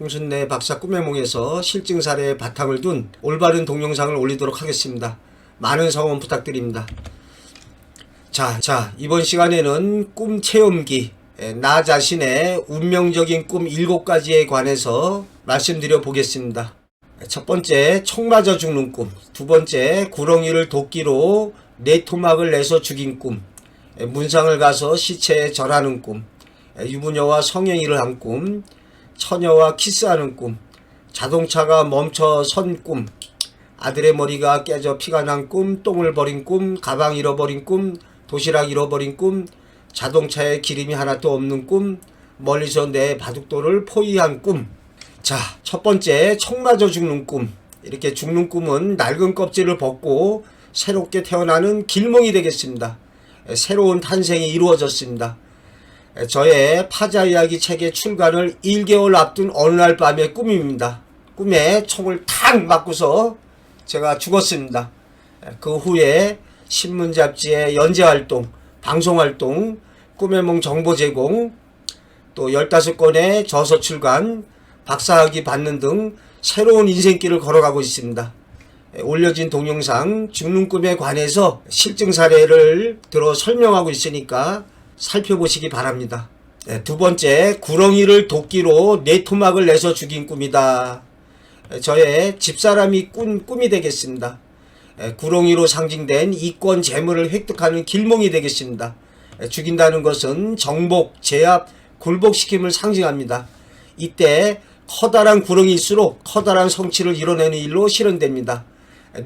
홍순내 박사 꿈의 몽에서 실증 사례에 바탕을 둔 올바른 동영상을 올리도록 하겠습니다. 많은 성원 부탁드립니다. 자, 자, 이번 시간에는 꿈 체험기, 에, 나 자신의 운명적인 꿈 7가지에 관해서 말씀드려 보겠습니다. 첫 번째, 총 맞아 죽는 꿈. 두 번째, 구렁이를 도끼로 네 토막을 내서 죽인 꿈. 에, 문상을 가서 시체에 절하는 꿈. 에, 유부녀와 성행위를 한 꿈. 처녀와 키스하는 꿈. 자동차가 멈춰 선 꿈. 아들의 머리가 깨져 피가 난 꿈, 똥을 버린 꿈, 가방 잃어버린 꿈, 도시락 잃어버린 꿈, 자동차에 기름이 하나도 없는 꿈, 멀리서 내 바둑돌을 포위한 꿈. 자, 첫 번째, 총 맞아 죽는 꿈. 이렇게 죽는 꿈은 낡은 껍질을 벗고 새롭게 태어나는 길몽이 되겠습니다. 에, 새로운 탄생이 이루어졌습니다. 에, 저의 파자 이야기 책의 출간을 1개월 앞둔 어느 날 밤의 꿈입니다. 꿈에 총을 탁 맞고서 제가 죽었습니다. 에, 그 후에 신문 잡지의 연재 활동, 방송 활동, 꿈의 몽 정보 제공, 또 15건의 저서 출간, 박사학위 받는 등 새로운 인생길을 걸어가고 있습니다. 에, 올려진 동영상 죽는 꿈에 관해서 실증 사례를 들어 설명하고 있으니까 살펴보시기 바랍니다. 에, 두 번째, 구렁이를 도끼로 네 토막을 내서 죽인 꿈이다. 에, 저의 집사람이 꾼 꿈이 되겠습니다. 에, 구렁이로 상징된 이권 재물을 획득하는 길몽이 되겠습니다. 에, 죽인다는 것은 정복, 제압, 굴복시킴을 상징합니다. 이때 커다란 구렁이일수록 커다란 성취를 이뤄내는 일로 실현됩니다.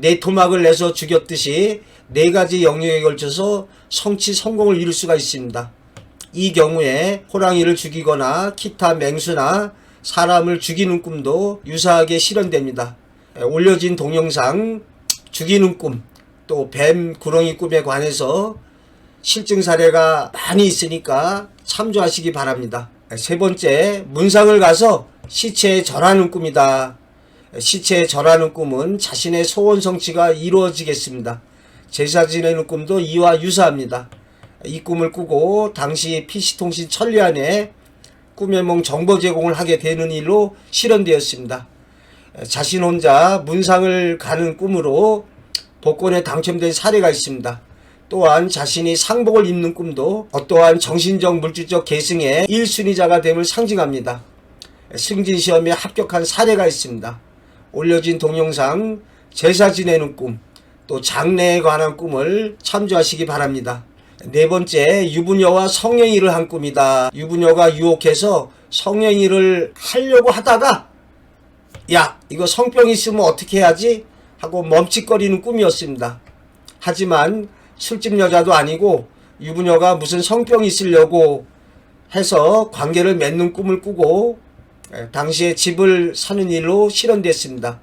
네 토막을 내서 죽였듯이 네 가지 영역에 걸쳐서 성취 성공을 이룰 수가 있습니다. 이 경우에 호랑이를 죽이거나 기타 맹수나 사람을 죽이는 꿈도 유사하게 실현됩니다. 에, 올려진 동영상 죽이는 꿈, 또 뱀 구렁이 꿈에 관해서 실증 사례가 많이 있으니까 참조하시기 바랍니다. 세 번째, 문상을 가서 시체에 절하는 꿈이다. 시체에 절하는 꿈은 자신의 소원 성취가 이루어지겠습니다. 제사 지내는 꿈도 이와 유사합니다. 이 꿈을 꾸고 당시 PC통신 천리안에 꿈의 몽 정보 제공을 하게 되는 일로 실현되었습니다. 자신 혼자 문상을 가는 꿈으로 복권에 당첨된 사례가 있습니다. 또한 자신이 상복을 입는 꿈도 어떠한 정신적 물질적 계승의 1순위자가 됨을 상징합니다. 승진 시험에 합격한 사례가 있습니다. 올려진 동영상 제사 지내는 꿈, 또 장래에 관한 꿈을 참조하시기 바랍니다. 네 번째, 유부녀와 성행위를 한 꿈이다. 유부녀가 유혹해서 성행위를 하려고 하다가 야, 이거 성병 있으면 어떻게 해야지? 하고 멈칫거리는 꿈이었습니다. 하지만 술집 여자도 아니고 유부녀가 무슨 성병이 있으려고 해서 관계를 맺는 꿈을 꾸고 에, 당시에 집을 사는 일로 실현됐습니다.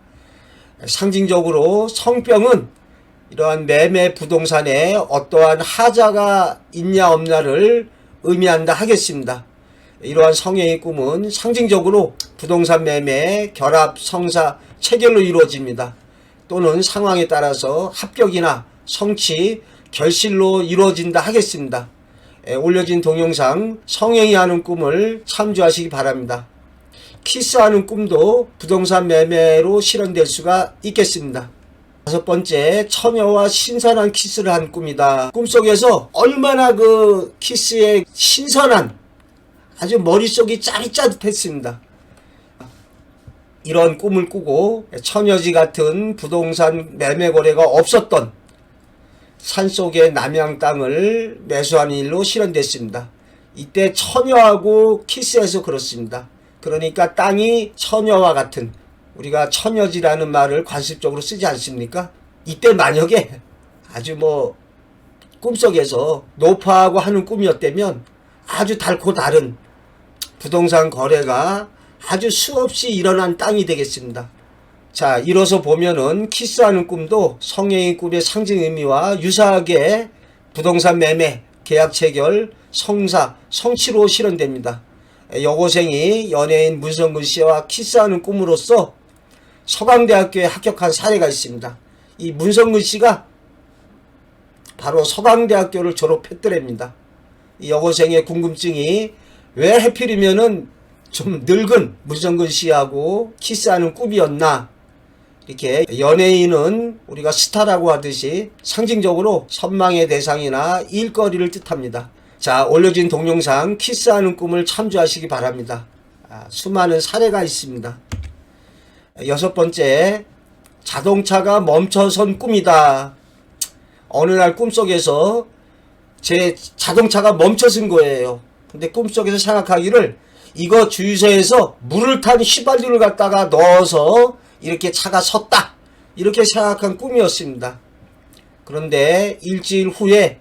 에, 상징적으로 성병은 이러한 매매 부동산에 어떠한 하자가 있냐 없냐를 의미한다 하겠습니다. 이러한 성행의 꿈은 상징적으로 부동산 매매, 결합, 성사, 체결로 이루어집니다. 또는 상황에 따라서 합격이나 성취, 결실로 이루어진다 하겠습니다. 에, 올려진 동영상 성행위 하는 꿈을 참조하시기 바랍니다. 키스하는 꿈도 부동산 매매로 실현될 수가 있겠습니다. 다섯 번째, 처녀와 신선한 키스를 한 꿈이다. 꿈속에서 얼마나 그 키스의 신선한 아주 머릿속이 짜릿짜릿했습니다. 이런 꿈을 꾸고 처녀지 같은 부동산 매매 거래가 없었던 산속의 남양 땅을 매수하는 일로 실현됐습니다. 이때 처녀하고 키스해서 그렇습니다. 그러니까 땅이 처녀와 같은 우리가 처녀지라는 말을 관습적으로 쓰지 않습니까? 이때 만약에 아주 뭐 꿈속에서 노파하고 하는 꿈이었다면 아주 달고 다른 부동산 거래가 아주 수없이 일어난 땅이 되겠습니다. 자, 이로서 보면은 키스하는 꿈도 성행의 꿈의 상징 의미와 유사하게 부동산 매매, 계약 체결, 성사, 성취로 실현됩니다. 여고생이 연예인 문성근 씨와 키스하는 꿈으로써 서강대학교에 합격한 사례가 있습니다. 이 문성근 씨가 바로 서강대학교를 졸업했더랍니다. 이 여고생의 궁금증이 왜 해필이면은 좀 늙은 문성근 씨하고 키스하는 꿈이었나 이렇게 연예인은 우리가 스타라고 하듯이 상징적으로 선망의 대상이나 일거리를 뜻합니다. 자 올려진 동영상 키스하는 꿈을 참조하시기 바랍니다. 아, 수많은 사례가 있습니다. 여섯 번째 자동차가 멈춰선 꿈이다. 어느 날 꿈속에서 제 자동차가 멈춰선 거예요. 근데 꿈속에서 생각하기를 이거 주유소에서 물을 탄 휘발유를 갖다가 넣어서 이렇게 차가 섰다. 이렇게 생각한 꿈이었습니다. 그런데 일주일 후에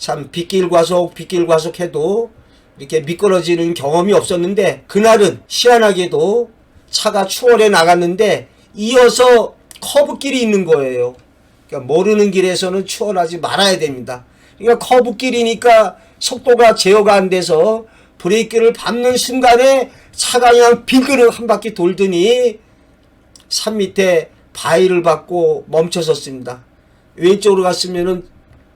참 빗길 과속, 빗길 과속해도 이렇게 미끄러지는 경험이 없었는데 그날은 희한하게도 차가 추월해 나갔는데 이어서 커브길이 있는 거예요. 그러니까 모르는 길에서는 추월하지 말아야 됩니다. 그러니까 커브길이니까 속도가 제어가 안 돼서 브레이크를 밟는 순간에 차가 그냥 빙그르 한 바퀴 돌더니 산 밑에 바위를 받고 멈춰섰습니다. 왼쪽으로 갔으면은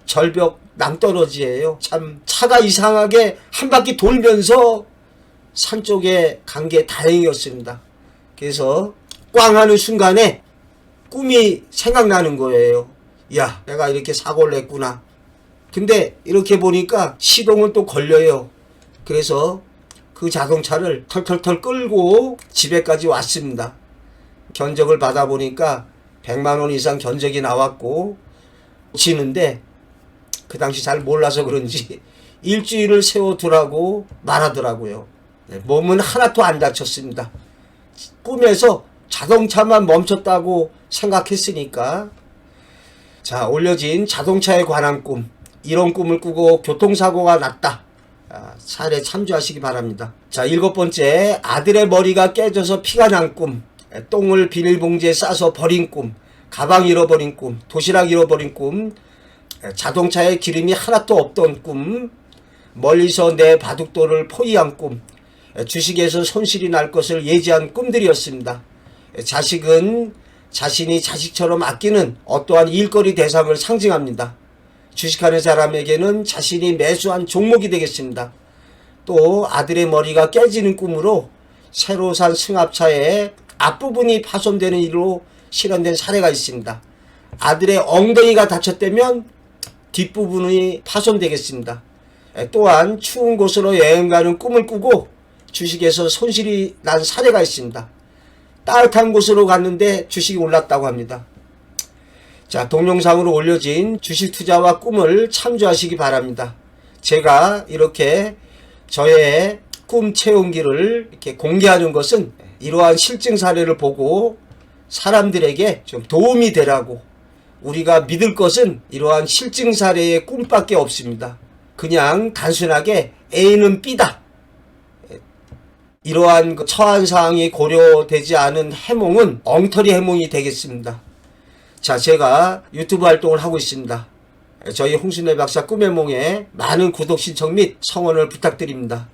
절벽 낭떠러지예요. 참 차가 이상하게 한 바퀴 돌면서 산 쪽에 간 게 다행이었습니다. 그래서 꽝 하는 순간에 꿈이 생각나는 거예요. 야, 내가 이렇게 사고를 냈구나. 근데 이렇게 보니까 시동은 또 걸려요. 그래서 그 자동차를 털털털 끌고 집에까지 왔습니다. 견적을 받아보니까 100만 원 이상 견적이 나왔고 지는데 그 당시 잘 몰라서 그런지 일주일을 세워두라고 말하더라고요. 네, 몸은 하나도 안 다쳤습니다. 꿈에서 자동차만 멈췄다고 생각했으니까 자 올려진 자동차에 관한 꿈 이런 꿈을 꾸고 교통사고가 났다. 아, 사례 참조하시기 바랍니다. 자 일곱 번째 아들의 머리가 깨져서 피가 난 꿈. 에, 똥을 비닐봉지에 싸서 버린 꿈. 가방 잃어버린 꿈. 도시락 잃어버린 꿈. 에, 자동차에 기름이 하나도 없던 꿈. 멀리서 내 바둑돌을 포위한 꿈. 에, 주식에서 손실이 날 것을 예지한 꿈들이었습니다. 에, 자식은 자신이 자식처럼 아끼는 어떠한 일거리 대상을 상징합니다. 주식하는 사람에게는 자신이 매수한 종목이 되겠습니다. 또 아들의 머리가 깨지는 꿈으로 새로 산 승합차의 앞부분이 파손되는 일로 실현된 사례가 있습니다. 아들의 엉덩이가 다쳤다면 뒷부분이 파손되겠습니다. 에, 또한 추운 곳으로 여행 가는 꿈을 꾸고 주식에서 손실이 난 사례가 있습니다. 따뜻한 곳으로 갔는데 주식이 올랐다고 합니다. 자, 동영상으로 올려진 주식 투자와 꿈을 참조하시기 바랍니다. 제가 이렇게 저의 꿈 체온기를 이렇게 공개하는 것은 이러한 실증 사례를 보고 사람들에게 좀 도움이 되라고 우리가 믿을 것은 이러한 실증 사례의 꿈밖에 없습니다. 그냥 단순하게 A는 B다. 이러한 그 처한 사항이 고려되지 않은 해몽은 엉터리 해몽이 되겠습니다. 자, 제가 유튜브 활동을 하고 있습니다. 저희 홍순애 박사 꿈의 몽에 많은 구독 신청 및 성원을 부탁드립니다.